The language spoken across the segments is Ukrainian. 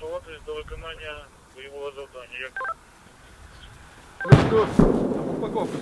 готуватись до виконання бойового завдання. Як? Упаковка.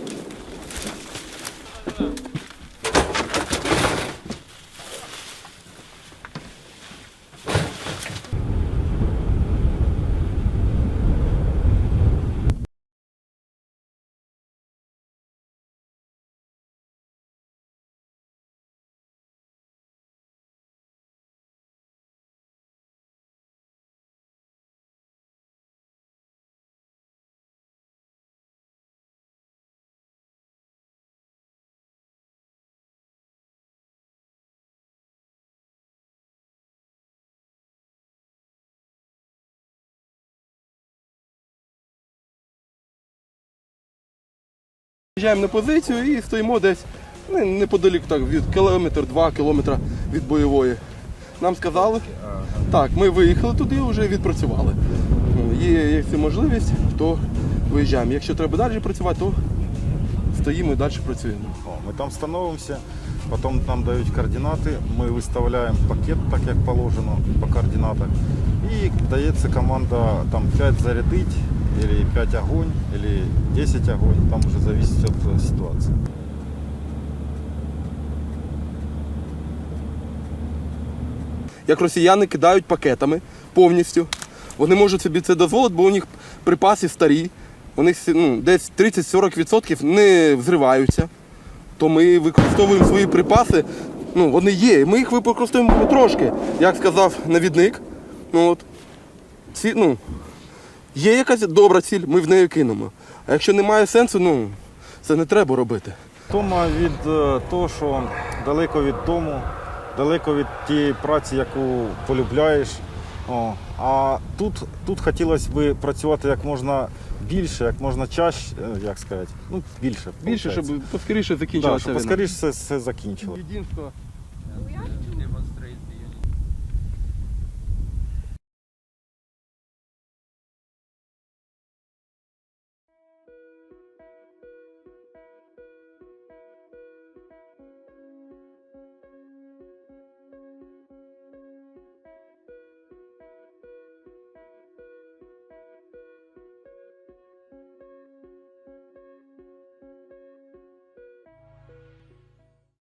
Приїжджаємо на позицію і стоїмо десь ну, неподалік так, від кілометр, два кілометра від бойової. Нам сказали, так, ми виїхали туди, вже відпрацювали. Є якщо можливість, то виїжджаємо. Якщо треба далі працювати, то стоїмо і далі працюємо. Ми там становимося, потім нам дають координати, ми виставляємо пакет, так як положено по координатах. І дається команда там 5 зарядить, или 5 огонь, или 10 огонь, там уже зависит от ситуации. Як росіяни кидають пакетами повністю. Вони можуть собі це дозволити, бо у них припаси старі. У них ну, десь 30-40% не взриваються. То ми використовуємо свої припаси. Ну, вони є. Ми їх використовуємо потрошки, як сказав навідник. Ну, от, ці, ну, є якась добра ціль, ми в неї кинемо. А якщо немає сенсу, ну, це не треба робити. Тома від е, того, що далеко від дому, далеко від тієї праці, яку полюбляєш. О, а тут, тут хотілося б працювати як можна більше, як можна чаще, як сказати, ну більше. Більше, виходить. щоб поскоріше да, щоб поскоріше все, все закінчило.